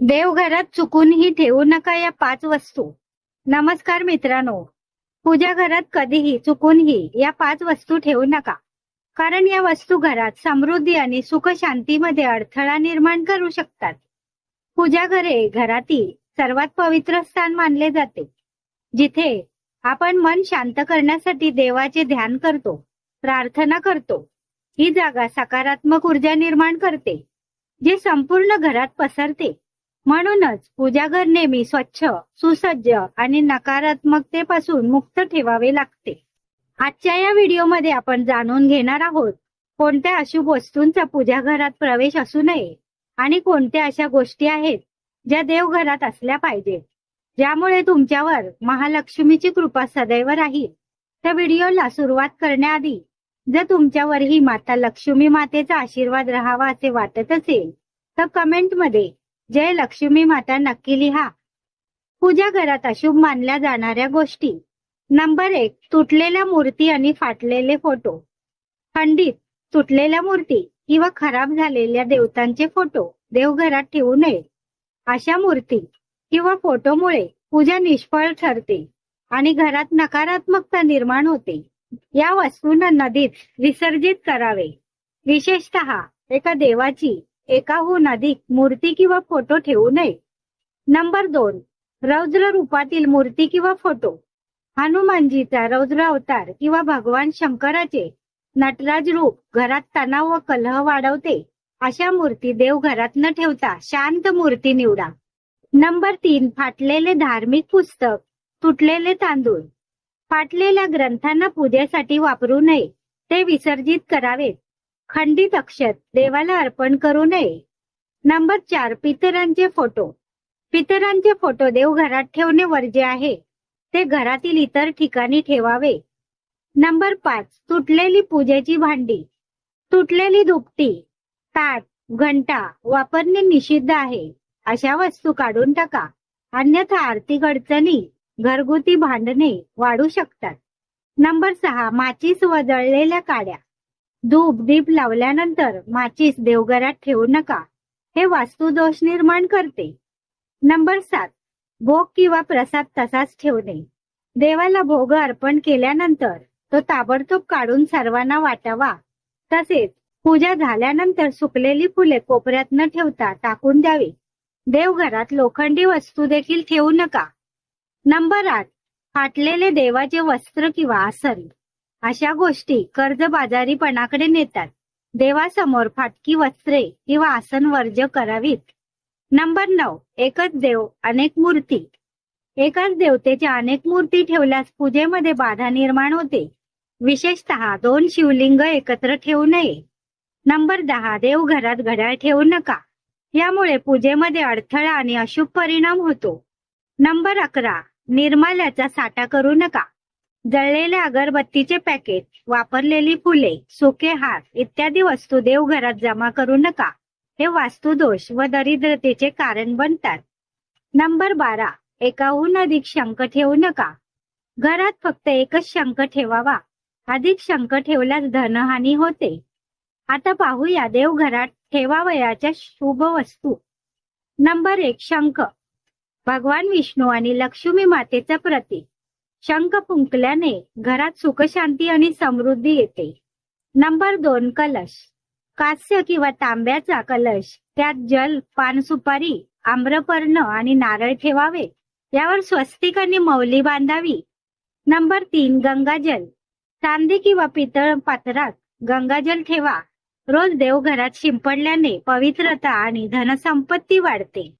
देवघरात चुकूनही ठेवू नका या पाच वस्तू. नमस्कार मित्रांनो. पूजा घरात कधीही चुकूनही या पाच वस्तू ठेवू नका. कारण या वस्तू घरात समृद्धी आणि सुख शांतीमध्ये अडथळा निर्माण करू शकतात. पूजा घरे घरातील सर्वात पवित्र स्थान मानले जाते. जिथे आपण मन शांत करण्यासाठी देवाचे ध्यान करतो प्रार्थना करतो. ही जागा सकारात्मक ऊर्जा निर्माण करते जी संपूर्ण घरात पसरते. म्हणूनच पूजाघर नेहमी स्वच्छ सुसज्ज आणि नकारात्मकतेपासून मुक्त ठेवावे लागते. आजच्या या व्हिडिओमध्ये आपण जाणून घेणार आहोत कोणत्या अशुभ वस्तूंचा पूजाघरात प्रवेश असू नये आणि कोणत्या अशा गोष्टी आहेत ज्या देवघरात असल्या पाहिजेत ज्यामुळे तुमच्यावर महालक्ष्मीची कृपा सदैव राहील. त्या व्हिडिओला सुरुवात करण्याआधी जर तुमच्यावर ही माता लक्ष्मी मातेचा आशीर्वाद राहावा असे वाटत असेल तर कमेंटमध्ये जय लक्ष्मी माता नक्की लिहा. पूजा घरात अशुभ मानल्या जाणाऱ्या गोष्टी. नंबर एक तुटलेल्या मूर्ती आणि फाटलेले फोटो खंडित तुटलेल्या मूर्ती किंवा खराब झालेल्या देवतांचे फोटो देवघरात ठेवू नये. अशा मूर्ती किंवा फोटोमुळे पूजा निष्फळ ठरते आणि घरात नकारात्मकता निर्माण होते. या वस्तूंना नदीत विसर्जित करावे. विशेषतः एका देवाची एकाहून अधिक मूर्ती किंवा फोटो ठेवू नये. नंबर दोन रौद्र रूपातील मूर्ती किंवा फोटो. हनुमानजीचा रौद्र अवतार किंवा भगवान शंकराचे नटराज रूप घरात तणाव व कलह वाढवते. अशा मूर्ती देवघरात न ठेवता शांत मूर्ती निवडा. नंबर तीन फाटलेले धार्मिक पुस्तक तुटलेले तांदूळ. फाटलेल्या ग्रंथांना पूजेसाठी वापरू नये. ते विसर्जित करावेत. खंडित अक्षत देवाला अर्पण करू नये. नंबर चार पितरांचे फोटो. पितरांचे फोटो देव घरात ठेवणे वर्ज्य आहे. ते घरातील इतर ठिकाणी ठेवावे. नंबर पाच तुटलेली पूजेची भांडी. तुटलेली दुपटी ताट घंटा वापरणे निषिद्ध आहे. अशा वस्तू काढून टाका. अन्यथा आर्थिक अडचणी घरगुती भांडणे वाढू शकतात. नंबर सहा माचीस वजळलेल्या काड्या. धूप दीप लावल्यानंतर माचीस देवघरात ठेवू नका. हे वास्तुदोष निर्माण करते. नंबर सात. भोग किंवा प्रसाद तसाच ठेवणे. देवाला भोग अर्पण केल्यानंतर तो ताबडतोब काढून सर्वांना वाटावा. तसेच पूजा झाल्यानंतर सुकलेली फुले कोपऱ्यात न ठेवता टाकून द्यावी. देवघरात लोखंडी वस्तू देखील ठेवू नका. नंबर आठ. फाटलेले देवाचे वस्त्र किंवा आसन अशा गोष्टी कर्जबाजारीपणाकडे नेतात. देवासमोर फाटकी वस्त्रे किंवा आसन वर्ज करावीत. नंबर नऊ एकच देव अनेक मूर्ती. एकाच देवतेच्या अनेक मूर्ती ठेवल्यास पूजेमध्ये बाधा निर्माण होते. विशेषतः दोन शिवलिंग एकत्र ठेवू नये. नंबर दहा देव घरात घड्याळ ठेवू नका. यामुळे पूजेमध्ये अडथळा आणि अशुभ परिणाम होतो. नंबर अकरा निर्माल्याचा साठा करू नका. जळलेल्या अगरबत्तीचे पॅकेट वापरलेली फुले सुके हार इत्यादी वस्तू देवघरात जमा करू नका. हे वास्तुदोष व दरिद्रतेचे कारण बनतात. नंबर बारा एकाहून अधिक शंख ठेवू नका. घरात फक्त एकच शंख ठेवावा. अधिक शंख ठेवल्यास धनहानी होते. आता पाहूया देवघरात ठेवावयाच्या शुभ वस्तू. नंबर एक शंख. भगवान विष्णू आणि लक्ष्मी मातेचं प्रतीक. शंख फुंकल्याने घरात सुखशांती आणि समृद्धी येते. नंबर दोन कलश. कास्य किंवा तांब्याचा कलश त्यात जल पान सुपारी आम्रपर्ण आणि नारळ ठेवावे. यावर स्वस्तिक आणि मौली बांधावी. नंबर तीन गंगाजल. चांदी किंवा पितळ पात्रात गंगाजल ठेवा. रोज देवघरात शिंपडल्याने पवित्रता आणि धनसंपत्ती वाढते.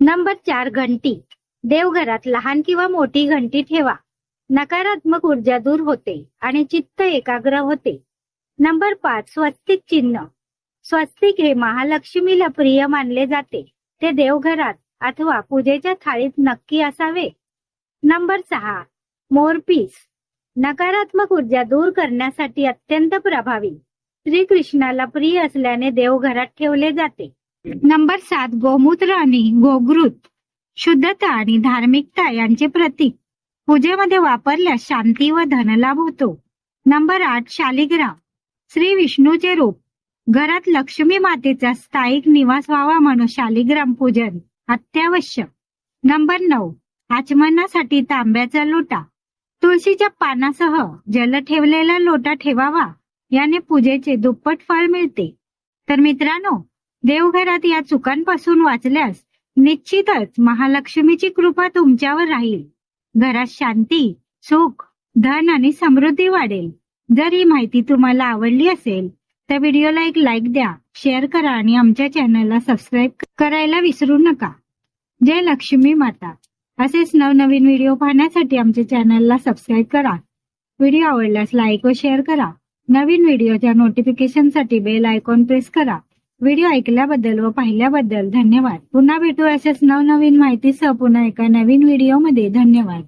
नंबर चार घंटी. देवघरात लहान किंवा मोठी घंटी ठेवा. नकारात्मक ऊर्जा दूर होते आणि चित्त एकाग्र होते. नंबर पाच स्वस्तिक चिन्ह. स्वस्तिक हे महालक्ष्मीला प्रिय मानले जाते. ते देवघरात अथवा पूजेच्या थाळीत नक्की असावे. नंबर सहा मोरपीस नकारात्मक ऊर्जा दूर करण्यासाठी अत्यंत प्रभावी. श्रीकृष्णाला प्रिय असल्याने देवघरात ठेवले जाते. नंबर सात गोमूत्र आणि गोगृत. शुद्धता आणि धार्मिकता यांचे प्रतीक. पूजेमध्ये वापरल्यास शांती व धनलाभ होतो. नंबर आठ शालिग्राम. श्री विष्णूचे रूप. घरात लक्ष्मी मातेचा स्थायिक निवास व्हावा म्हणून शालिग्राम पूजन अत्यावश्यक. नंबर नऊ आचमनासाठी तांब्याचा लोटा. तुळशीच्या पानासह जल ठेवलेला लोटा ठेवावा याने पूजेचे दुप्पट फळ मिळते. तर मित्रांनो देवघरात या चुकांपासून वाचल्यास निश्चितच महालक्ष्मीची कृपा तुमच्यावर राहील. घरात शांती सुख धन आणि समृद्धी वाढेल. जर ही माहिती तुम्हाला आवडली असेल तर व्हिडिओला एक लाईक द्या शेअर करा आणि आमच्या चॅनलला सबस्क्राईब करायला विसरू नका. जय लक्ष्मी माता. असेच नवनवीन व्हिडिओ पाहण्यासाठी आमच्या चॅनलला सबस्क्राईब करा. व्हिडिओ आवडल्यास लाईक व शेअर करा. नवीन व्हिडिओच्या नोटिफिकेशनसाठी बेल आयकॉन प्रेस करा. व्हिडिओ ऐकल्याबद्दल व पाहिल्याबद्दल धन्यवाद. पुन्हा भेटू अशाच नवनवीन माहितीसह पुन्हा एका नवीन व्हिडिओमध्ये. धन्यवाद.